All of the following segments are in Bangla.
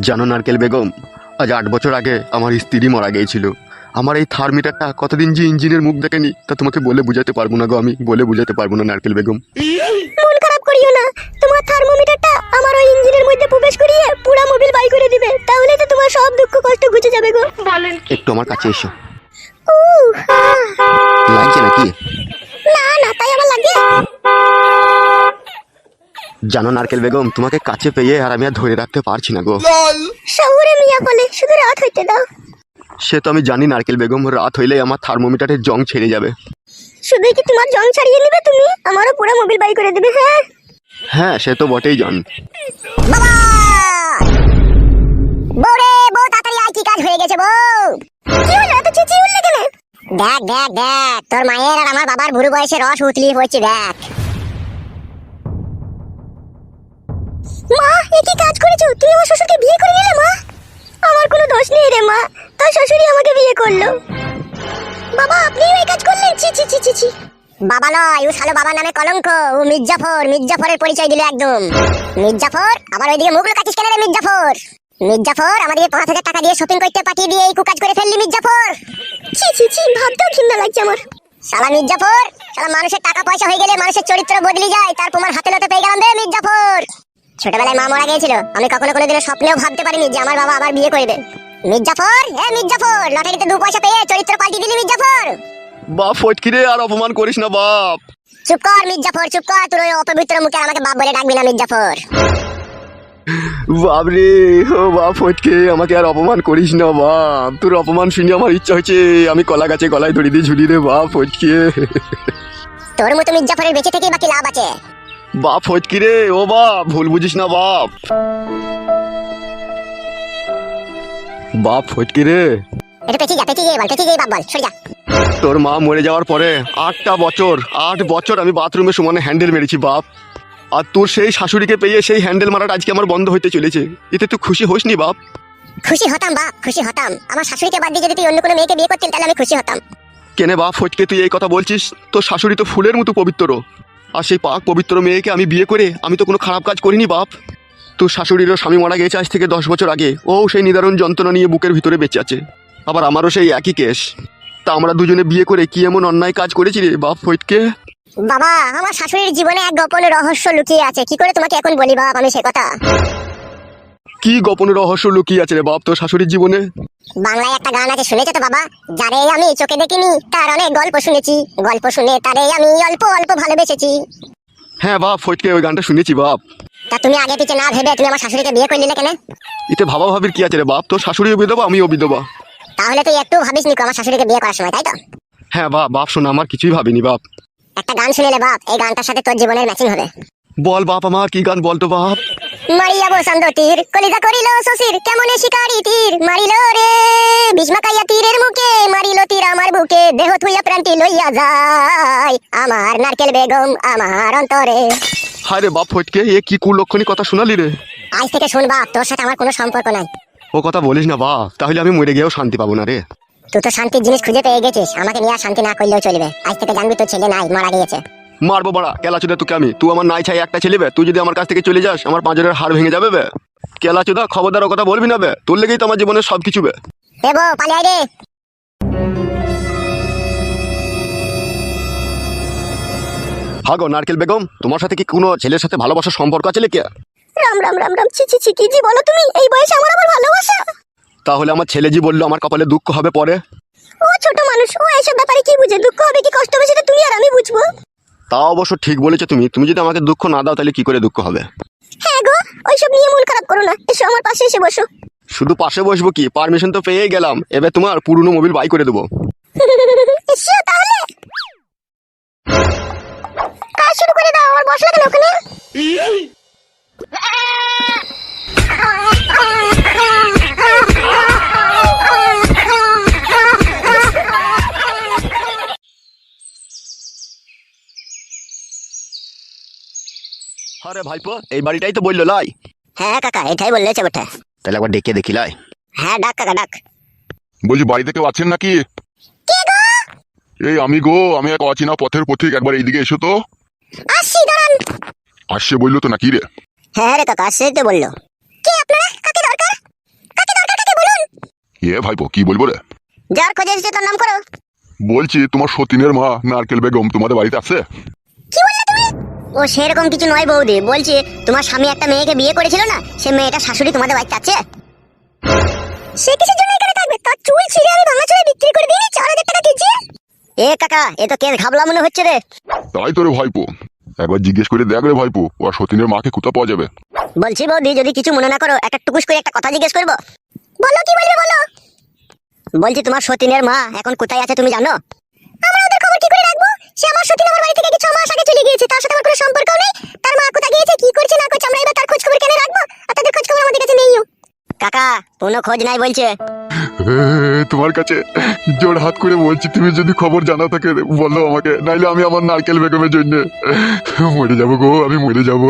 জানো নারকেল বেগম আজ আট বছর আগে আমার স্ত্রী মারা গিয়েছিল। আমার এই থার্মিটারটা কতদিন যে ইঞ্জিনের মুখ দেখেনি তা তোমাকে বলে বুঝাতে পারব না গো আমি বলে বুঝাতে পারব না নারকেল বেগম। মন খারাপ করিও না তোমার থার্মোমিটারটা আমার ওই ইঞ্জিনের মধ্যে প্রবেশ করিয়ে পুরা মোবিল বাই করে দিবে তাহলে তো তোমার সব দুঃখ কষ্ট ঘুচে যাবে গো। একটু আমার কাছে এসো। লাগছে নাকি না না তাই আবার লাগে জানো নারকেল বেগম তোমাকে কাছে পেয়ে আর আমি আর ধরে রাখতে পারছি না গো। শহুরে মিয়া বলে শুধু রাত হইতে দাও। সে তো আমি জানি নারকেল বেগম রাত হইলেই আমার থার্মোমিটারের জং ছেড়ে যাবে। শুধু কি তোমার জং ছাড়িয়ে নিবে তুমি? আমারও পুরো মোবিল বাই করে দিবে হ্যাঁ? হ্যাঁ সে তো বটেই জান। বাবা! বউরে বউ তাড়াতাড়ি আয় কি কাজ হয়ে গেছে বউ? কি হলো এত চেঁচিয়ে উঠলে কেন? দেখ দেখ দেখ তোর মায়ের আর আমার বাবার বুড়ো বয়সে রস উতলিয়ে পড়ছে দেখ। মা এ কি কাজ করেছ? আমার শ্বশুরকে বিয়ে করে নিলে মা? আমার কোনো দোষ নেই রে মা। তোর শ্বশুরই আমাকে বিয়ে করল। বাবা আপনিও এই কাজ করলেন? ছি ছি ছি ছি ছি। বাবা নয় ও শালো নামে কলঙ্ক। ও মির্জাফর মির্জাফরের পরিচয় দিল একদম। মির্জাফর আবার ওইদিকে মুখ লুকাচ্ছিস কেন রে মির্জাফর? মির্জাফর আমাদের পাঁচ হাজার টাকা দিয়ে শপিং করতে পাঠিয়ে দিয়ে এই কুকাজ করে ফেললি মির্জাফর। ছি ছি ছি ভাবতেও ঘৃণা লাগছে আমার। শালা মির্জাফর শালা মানুষের টাকা পয়সা হয়ে গেলে মানুষের চরিত্র বদলে যায় তার প্রমাণ হাতে নাতে পেয়ে গেলাম রে মির্জাফর। ছোটবেলায় মা মারা গিয়েছিল আমি কখনো কোনোদিনও স্বপ্নেও ভাবতে পারিনি যে আমার বাবা আবার বিয়ে করবে। মির্জাফর হ্যাঁ মির্জাফর লটারিতে দু পয়সা পেয়ে চরিত্র পাল্টি দিলি মির্জাফর। বাপ ফটকিরে আর অপমান করিস না বাপ। চুপ কর মির্জাফর চুপ কর তোর ওই অপবিত্র মুখে আমাকে বাপ বলে ডাকবি না মির্জাফর। বাপ রে ও বাপ ফটকে আমাকে আর অপমান করিস না বাপ। তোর অপমান শুনে আমার ইচ্ছা হচ্ছে আমি কলা গাছে গলায় দড়ি দিয়ে ঝুলি রে বাপ ফটকে। তোর মতো মির্জাফরের বেঁচে থেকেই বাকি লাভ আছে। বাপ ফটকি রে? ও বাপ ভুল বুঝিস না বাপ। বাপ ফটকি রে? তোর মা মরে যাওয়ার পরে আটটা বছর আট বছর আমি বাথরুমে সমানে হ্যান্ডেল মেরেছি বাপ। আর তোর সেই শাশুড়িকে পেয়ে সেই হ্যান্ডেল মারাটা আজকে আমার বন্ধ হইতে চলেছে। এতে তুই খুশি হোস নি বাপ? খুশি হতাম বাপ খুশি হতাম। আমার শাশুড়িকে বাদ দিয়ে যদি তুই অন্য কোনো মেয়েকে বিয়ে করতেন তাহলে আমি খুশি হতাম। কেনে বাপ ফটকে তুই এই কথা বলছিস? তোর শাশুড়ি তো ফুলের মতো পবিত্র। আর সেই পাক পবিত্র মেয়েকে আমি বিয়ে করে আমি তো কোনো খারাপ কাজ করিনি, বাপ। তোর শাশুড়িরও স্বামী মারা গেছে আজ থেকে দশ বছর আগে। ও সেই নিদারুণ যন্ত্রণা নিয়ে বুকের ভিতরে বেঁচে আছে। আবার আমারও সেই একই কেস। তা আমরা দুজনে বিয়ে করে কি এমন অন্যায় কাজ করেছি রে, বাপ ফৈতকে বাবা, আমার শাশুড়ির জীবনে এক গোপন রহস্য লুকিয়ে আছে। কি করে তোমাকে এখন বলি বাবা আমি সে কথা? কি গোপন রহস্য লুকিয়ে আছে রে বাপ তোর শাশুড়ির জীবনে? বাংলায় একটা গান আছে শুনেছো তো বাবা? যারে আমি চোখে দেখিনি তার অনেক গল্প শুনেছি। গল্প শুনে তারে আমি অল্প অল্প ভালোবেসেছি। হ্যাঁ বাপ ফটকে ওই গানটা শুনেছি বাপ। তা তুমি আগে পিছে না ভেবে তুমি আমার শাশুড়িকে বিয়ে করে নিলে কেন? এতে ভাবা ভাবির কি আছে রে বাপ? তোর শাশুড়িও বিধবা আমিও বিধবা। তাহলে তুই একটু ভাবিস নি আমার শাশুড়িকে বিয়ে করার সময় তাই তো? হ্যাঁ বাপ বাপ শোনা আমার কিছুই ভাবিনি বাপ। একটা গান শুনিলে বাপ এই গানটার সাথে তোর জীবনের ম্যাচিং হবে। বল বাপ আমার কি গান বলতো বাপ? মারিয়া বসন্ত তীর কলিজা করিল শশীর কেমনে শিকারি তীর? মারিল রে ভীষ্মাকাইয়া তীরের মুখে মারিল তীর আমার বুকে দেহ থুইয়া প্রান্তি লইয়া যায়। আমার নারকেল বেগম আমার অন্তরে। হায় রে বাপ ফটকে এ কি কুলক্ষণী কথা শোনালি রে? আজ থেকে শুন বাপ তোর সাথে আমার কোনো সম্পর্ক নাই। ও কথা বলিস না বাপ তাহলে আমি মরে গিয়েও শান্তি পাবো না রে। তুই তো শান্তির জিনিস খুঁজে পেয়ে গেছিস আমাকে নিয়ে শান্তি না করলেও চলবে। আজ থেকে জানবি তোর ছেলে নাই মারা গিয়েছে। মারবো বাড়া কেলা চোদা তোকে আমি। তুই আমার নাই ছাই একটা ছেলে বে। তুই যদি আমার কাছ থেকে চলে যাস আমার পাঁচজনের হাড় ভেঙে যাবে বে। কেলা চোদা খবরদার কথা বলবি না বে। তোর লেগেই তো আমার জীবনের সব কিছু বে হাগো নারকেল বেগম তোমার সাথে কি কোনো ছেলের সাথে ভালোবাসার সম্পর্ক আছে লেকে রাম রাম রাম রাম ছি ছি ছি কি জি বলো তুমি? এই বয়সে আমার আবার ভালোবাসা? তাহলে আমার ছেলে জি বলল আমার কপালে দুঃখ হবে পরে? ও ছোট মানুষ ও এইসব ব্যাপারে কি বুঝে? দুঃখ হবে কি কষ্ট হবে সেটা তুমি আর আমি বুঝব। তা অবশ্য ঠিক বলেছ তুমি। তুমি যদি আমাকে দুঃখ না দাও তাহলে কি করে দুঃখ হবে? হ্যাঁ গো ওইসব নিয়ে মন খারাপ করো না। এসো আমার পাশে এসে বসো। শুধু পাশে বসবো কি? পারমিশন তো পেয়ে গেলাম। এবার তোমার পুরনো মোবিল বাই করে দেবো। এসো তাহলে। কাজ শুরু করে দাও আমার বসলে কেন ওখানে? আরে ভাইপো এই বাড়িটাই তো বলল লাই। হ্যাঁ কাকা এটাই বললেছে বটে তাহলে একবার ডেকে দেখি লাই। হ্যাঁ ডাক কাকা ডাক। বলছি বাড়িতে কেউ আছেন নাকি? এই আমি গো আমি এক অচেনা পথের পথিক একবার এইদিকে এসো তো। আসছি দাঁড়ান। আসছে বলল তো নাকি রে? হ্যাঁ রে কাকা আসছে তো বলল। কে আপনারা? কাকে দরকার? এ ভাইপো কি বলব রে? যার খোঁজে এসেছে তার নাম করো। বলছি তোমার সতীনের মা নারকেল বেগম তোমাদের বাড়িতে আছে? কি বললে তুমি? ও সেরকম কিছু নয় বৌদি। বলছি তোমার স্বামী একটা মেয়েকে বিয়ে করেছিল না? সে মেয়েটা শাশুড়ি তোমাদের বাড়িতে আছে? সে কিসের জন্য এখানে থাকবে? তার চুল ছিঁড়ে আমি ভাঙা চুলে বিক্রি করে দিই চার হাজার টাকা কেজি? এ কাকা এ তো কেস ঘাবলা মনে হচ্ছে রে? তাই তো রে ভাইপো। একবার জিজ্ঞেস করে দেখ রে ভাইপো ও সতীনের মাকে কোথাও পাওয়া যাবে? বলছি বৌদি যদি কিছু মনে না করো একটা টুকুস করে একটা কথা জিজ্ঞেস করব। বলো কি বলবে বলো? বলছি তোমার সতীনের মা এখন কোথায় আছে তুমি জানো আমরা ওদের খবর কি করে রাখব সে আমার সতীন আমার বাড়ি থেকে কি ছ মাস আগে চলে গিয়েছে। তার সাথে আমার কোনো সম্পর্ক নেই। তার মা কোথায় গিয়েছে কি করছে না করছে আমরা এবার তার খোঁজ খবর কেন রাখব? আর তাদের খোঁজ খবর আমাদের কাছে নেইও। কাকা কোনো খোঁজ নাই বলছে। তোমার কাছে জোর হাত করে বলছি তুমি যদি খবর জানা থাকে বলো আমাকে। নাইলে আমি আমার নারকেল বেগমের জন্য মরে যাব গো আমি মরে যাব।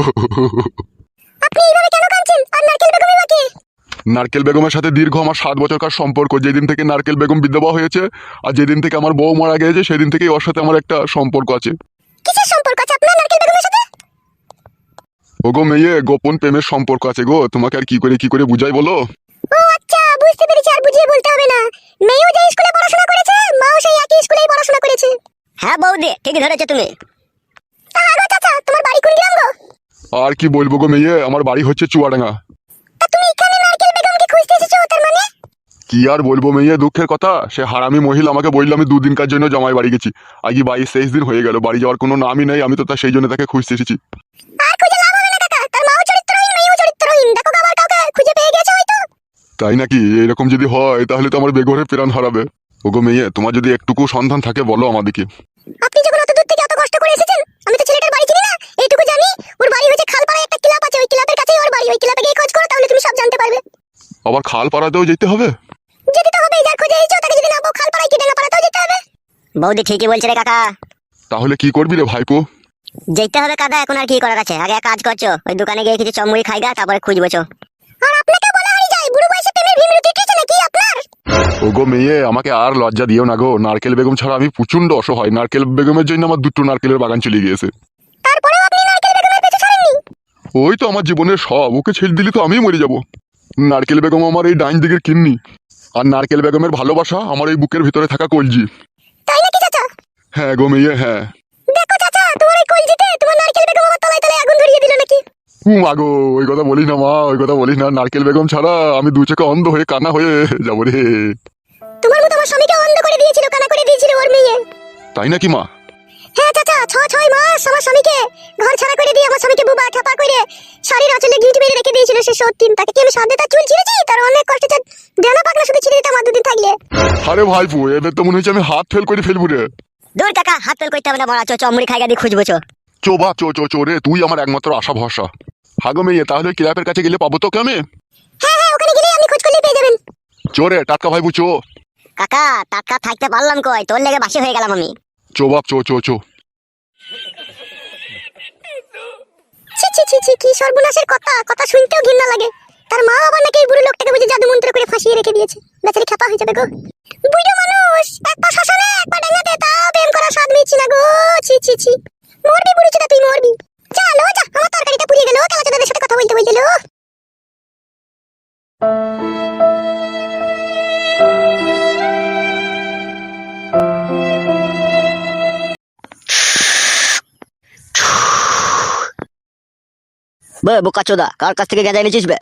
আপনি এইভাবে কেন কাঁদছেন? আর নারকেল বেগমের মাকে? নারকেল বেগমের সাথে দীর্ঘ আমার সাত বছরকার সম্পর্ক। যেদিন থেকে নারকেল বেগম বিধবা হয়েছে আর যেদিন থেকে আমার বউ মারা গিয়েছে সেদিন থেকেই ওর সাথে আমার একটা সম্পর্ক আছে। কিসের সম্পর্ক আছে আপনার নারকেল বেগমের সাথে? ওগো মেয়ে গোপন প্রেমের সম্পর্ক আছে গো। তোমাকে আর কি করে কি করে বুঝাই বলো? ও আচ্ছা বুঝতে পেরেছি আর বুঝিয়ে বলতে হবে না। মেয়েও যে স্কুলে পড়াশোনা করেছে মাও সেই একই স্কুলেই পড়াশোনা করেছে। হ্যাঁ বৌদি ঠিক ধরেছে তুমি। তা আগো চাচা তোমার বাড়ি কোন গ্রাম গো? আর কি বলব গো মেয়ে আমার বাড়ি হচ্ছে চুয়াডাঙ্গা। তা তুমি কি আর বলব মেয়ে দুঃখের কথা? সে হারামি মহিলা আমাকে বলল আমি দুদিনকার জন্য জামাই বাড়ি গেছি। আগে বাইশ তেইশ দিন হয়ে গেল বাড়ি যাওয়ার কোনো নামই নেই আমি তো তা সেই জন্য তাকে খুঁজতে এসেছি। তার তাই নাকি? এরকম যদি হয় তাহলে তো আমার বেঘরে প্রাণ হারাবে। ওগো মেয়ে তোমার যদি একটুকু সন্ধান থাকে বলো আমাদেরকে আপনি যখন অত দূর থেকে কষ্ট করে এসেছেন আমি তো ছেলেটার বাড়ি চিনি না। এইটুকু জানি ওর বাড়ি হচ্ছে খালপাড়ায় একটা ক্লাব আছে ওই ক্লাবের কাছেই ওর বাড়ি। ওই ক্লাবে গিয়ে খোঁজ করো তাহলে তুমি সব জানতে পারবে। আবার খাল পাড়াতেও যেতে হবে? যেতে তো হবে যার খোঁজে এসেছ তাকে যদি না পাও ডেঙ্গাপাড়াতেও যেতে হবে। বৌদি ঠিকই বলছে রে কাকা। তাহলে কি করবি রে ভাইপো? যেতে হবে কাদা এখন আর কি করার আছে? আগে এক কাজ করছ ওই দোকানে গিয়ে কিছু চমড়ি খাইগা তারপরে খুঁজবো চো। আর আপনাকে বলা যায় বুড়ো বয়সে প্রেমের ভিমরুতি উঠেছে নাকি আপনার? ওগো মেয়ে আমাকে আর লজ্জা দিও না গো। নারকেল বেগম ছাড়া আমি প্রচণ্ড অসহায়। নারকেল বেগমের জন্য আমার দুটো নারকেলের বাগান চলে গিয়েছে। তারপরেও আপনি নারকেল বেগমের পেছু ছাড়েননি? ওই তো আমার জীবনের সব। ওকে ছেড়ে দিলে তো আমি মরে যাব। নারকেল বেগম আমার এই ডাইন দিকের কিন্নি। আর নারকেল বেগমের ভালোবাসা আমার এই বুকের ভিতরে থাকা কলজি। তাই নাকি চাচা? হ্যাঁ গো মেয়ে হ্যাঁ। দেখো চাচা তোমার এই কলজিতে তোমার নারকেল বেগম আমার তলায় তলায় আগুন ধরিয়ে দিল নাকি? হুম মাগো ওই কথা বলিস না মা ওই কথা বলিস না। নারকেল বেগম ছাড়া আমি দু চোখে অন্ধ হয়ে কানা হয়ে যাব রে। তোমার মতো আমার স্বামীকে অন্ধ করে দিয়েছিল কানা করে দিয়েছিল ওর মেয়ে। তাই নাকি মা? হ্যাঁ চাচা ছ ছয় মাস আমার স্বামীকে ঘর ছাড়া করে দিয়ে আমার স্বামীকে বুবা ঠাপা করে শাড়ির আঁচলে গিট মেরে রেখে দিয়েছিল সে সত্যি। তাকে কি আমি সাথে তার চুল ছিঁড়েছি? তার অনেক কষ্ট হচ্ছে দেনা পাকনা শুধু ছিঁড়ে দিতাম আর দুদিন থাকলে। আরে ভাইপু এদের তো মনে হচ্ছে আমি হাত ফেল করে ফেলব রে। দূর কাকা হাত পেল করতে হবে না মরা চো চমড়ি খাইগা দিয়ে খুঁজবো চো। চো বা চো চো চো রে তুই আমার একমাত্র আশা ভরসা। হাগো মেয়ে তাহলে ক্লাবের কাছে গেলে পাবো তোকে আমি? হ্যাঁ হ্যাঁ ওখানে গেলে আপনি খোঁজ করলেই পেয়ে যাবেন। চো রে টাটকা ভাইপু চো। কাকা টাটকা থাকতে পারলাম কই? তোর লেগে বাসি হয়ে গেলাম আমি। চো বাপ, চো চো চো। ছি ছি ছি কথা? কথা শুনতেও ঘৃণা লাগে। তার মা নাকি এই বুড়ো লোকটাকে বুঝে জাদু করে ফাঁসিয়ে রেখে দিয়েছে। বেচারি খেপা হয়ে যাবে গো। বুড়ো মানুষ, এক পা শ্মশানে ডাঙাতে, তাও প্রেম করা স্বাদ মিছি না গো। ছি ছি ছি। মরবি বুড়ি চোদা, তুই মরবি। চলো যা, আমার তরকারিটা গেল। খেলা চোদাদের কথা বলতে বলতে লো। বে বোকা চোদা কার কাছ থেকে গেঁজা এনেছিস বে?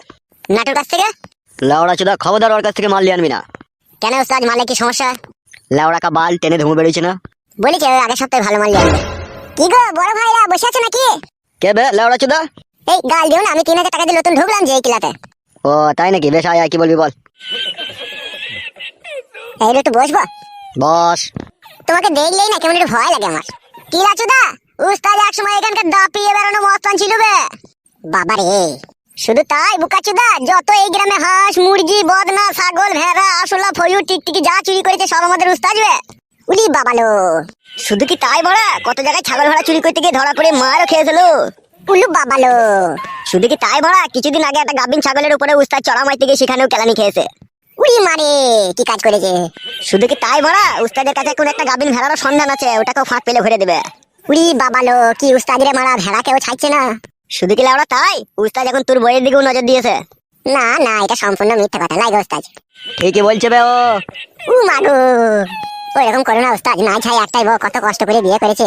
নাটোর কাছ থেকে? লাউড়া চোদা খবরদার ওর কাছ থেকে মাল নিয়ে আনবি না। কেন ওস্তাদ মালে কি সমস্যা? লাউড়া কা বাল টেনে ধুমু না? আগের সপ্তাহে ভালো মাল নিয়ে কি গো বড় ভাইরা বসে আছো নাকি? কে বে লাউড়া চোদা? এই গাল দিও না আমি তিন হাজার টাকা দিয়ে নতুন ঢুকলাম যে এই কিলাতে। ও তাই নাকি? বেশ আয় কি বলবি বল। এই একটু বসবো? বস। তোমাকে দেখলেই না কেমন একটু ভয় লাগে আমার। কি রাচুদা উস্তাদ এক সময় এখানকার দাপিয়ে বেড়ানো মস্তান ছিল বে। বাবা রে। শুধু তাই, বুকাচুদা, যত এই গ্রামে হাঁস, মুরগি, বদনা, ছাগল, ভেড়া আসলা ফয়ুর টিকটিকি যা চুরি করেছে, সব আমাদের উস্তাদ বে উলি বাবালো শুধু কি তাই বড়া? কত জায়গায় ছাগল ভেড়া চুরি করতে গিয়ে ধরা পড়ে মারও খেয়েছিল উলু বাবালো শুধু কি তাই বড়া? কিছুদিন আগে একটা গাবিন ছাগলের উপরে উস্তাদ চড়া মারতে গিয়ে সেখানেও কেলানি খেয়েছে। উড়ি মারে, কি কাজ করেছে? শুধু কি তাই বড়া? উস্তাদের কাছে কোন একটা গাবিন ভেড়ারও সন্ধান আছে, ওটাকেও ফাঁক পেলে ভরে দেবে। উড়ি বাবালো কি উস্তাদ রে মারা, ভেড়া কেউ ছাড়ছে না। শুধু কি লাউড়া তাই? উস্তাদ এখন তোর বইয়ের দিকেও নজর দিয়েছে। না না এটা সম্পূর্ণ মিথ্যা কথা লাগে ওস্তাদ ঠিকই বলছে বে ও। উ মাগো ওইরকম করো না ওস্তাদ না ছাই একটাই বউ কত কষ্ট করে বিয়ে করেছে।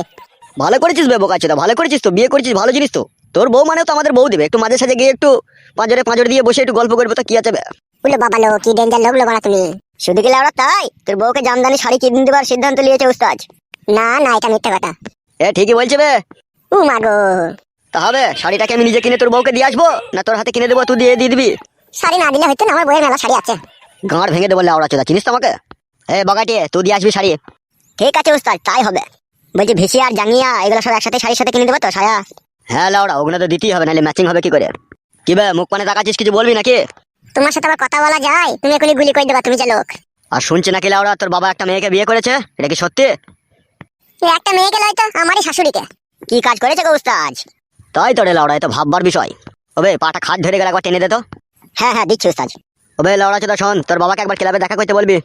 ভালো করেছিস বে বোকা ভালো করেছিস তো বিয়ে করেছিস ভালো জিনিস তো। তোর বউ মানে তো আমাদের বউ দিবে একটু মাঝে সাঝে গিয়ে একটু পাঁজরে পাঁজরে দিয়ে বসে একটু গল্প করবে তো কি আছে বে? উলো বাবা লো কি ডেঞ্জার লোক লো বাড়া তুমি। শুধু কি লাউড়া তাই? তোর বউকে জামদানি শাড়ি কিনে দেবার সিদ্ধান্ত নিয়েছে উস্তাজ না না এটা মিথ্যা কথা। এ ঠিকই বলছে বে। উ মাগো তা হবে শাড়িটাকে আমি নিজে কিনে তোর বউকে দিয়ে আসব? না তোর হাতে কিনে দেবো তুই দিয়ে দিয়ে দিবি? শাড়ি না দিলে হয়তো না আমার বইয়ের মেলা শাড়ি আছে। গাঁড় ভেঙে দেবো লাউড়া চোদা চিনিস তো আমাকে? এ বগাটি তুই দিয়ে আসবি শাড়ি। ঠিক আছে উস্তাদ তাই হবে। বলছি ভিসি আর জাঙ্গিয়া এগুলো সব একসাথে শাড়ির সাথে কিনে দেবো তো সায়া? হ্যাঁ লাউড়া ওগুলো তো দিতেই হবে নাহলে ম্যাচিং হবে কি করে? কি বে মুখ পানে তাকাচ্ছিস কিছু বলবি নাকি? তোমার সাথে আবার কথা বলা যায় তুমি এখনই গুলি করে দেবা তুমি যে লোক। আর শুনছি নাকি লাউড়া তোর বাবা একটা মেয়েকে বিয়ে করেছে? এটা কি সত্যি? একটা মেয়েকে লয় তো আমারই শাশুড়িকে। কি কাজ করেছে গো উস্তাজ তাই তো রে লাউড়া এ তো ভাববার বিষয়। ওবে পাটা খাট ধরে গেলে একবার টেনে দে তো। হ্যাঁ হ্যাঁ দিচ্ছি উস্তাদ ওবে লাউড়া চোদা শোন তোর বাবাকে একবার ক্লাবে দেখা করতে বলবি।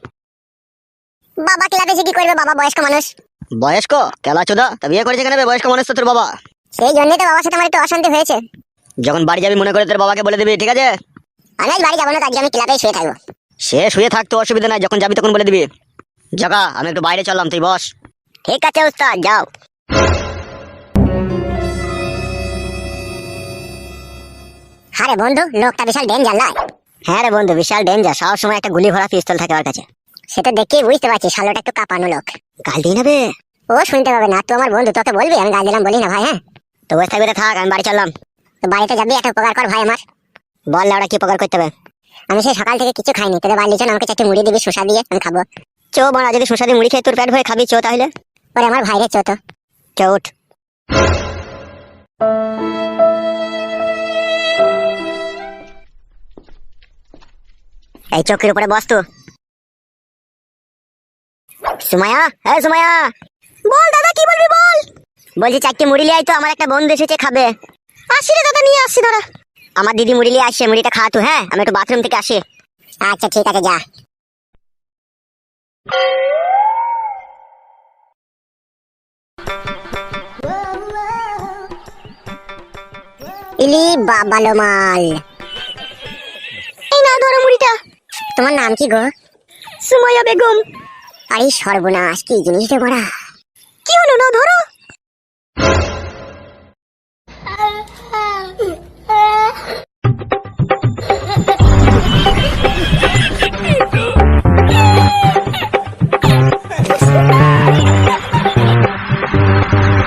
বাবা ক্লাবে এসে কি করবে বাবা বয়স্ক মানুষ। বয়স্ক? কেলা চোদা তা বিয়ে করেছে কেন বয়স্ক মানুষ তো তোর বাবা। সেই জন্যই তো বাবার সাথে আমার একটু অশান্তি হয়েছে। যখন বাড়ি যাবি মনে করে তোর বাবাকে বলে দিবি ঠিক আছে? আমি আজ বাড়ি যাব না তো আজকে আমি ক্লাবেই শুয়ে থাকব। সে শুয়ে থাকতে অসুবিধা নাই যখন যাবি তখন বলে দিবি। জগা আমি একটু বাইরে চললাম তুই বস। ঠিক আছে উস্তাদ যাও। আরে বন্ধু লোকটা বিশাল ডেঞ্জার নয় হ্যাঁ রে বন্ধু বিশাল ডেঞ্জার সব সময় একটা গুলি ভরা পিস্তল থাকে ওর কাছে। সেটা দেখে বুঝতে পারছি শালোটা একটু কাঁপানো লোক। গাল দিয়ে নেবে? ও শুনতে পাবে না তুই আমার বন্ধু তোকে বলবি আমি গাল দিলাম বলি না ভাই হ্যাঁ? তো বসে থাকবে থাক আমি বাড়ি চললাম। তো বাড়িতে যাবি একটা উপকার কর ভাই আমার। বল লাউড়া কি প্রকার করতে হবে আমি সেই সকাল থেকে কিছু খাইনি তোদের বাড়ি চল আমাকে চারটে মুড়ি দিবি শসা দিয়ে আমি খাব। চো বানা যদি সুসাদি মুড়ি খেয়ে তোর পেট ভরে খাবি চো তাহলে। ওরে আমার ভাইরে চো তো। চো উঠ। এই চৌকির উপরে বস তো। সুমায়া হ্যাঁ সুমায়া বল দাদা, কি বলবি বল? বলছি, চারটে মুড়ি তো, আমার একটা বন্ধু খাবে। আসি রে দাদা, নিয়ে আসছি দাঁড়া আমার দিদি মুড়ি লিয়ে আসছে, মুড়িটা খা তো হ্যাঁ? আমি একটু বাথরুম থেকে আসি। আচ্ছা ঠিক আছে, যা। ইলি বাবালো মাল এই না, ধরো মুড়িটা। তোমার নাম কি গো? সুমাইয়া বেগম। আরে সর্বনাশ কি জিনিস রে বড়া? কি হলো না ধরো।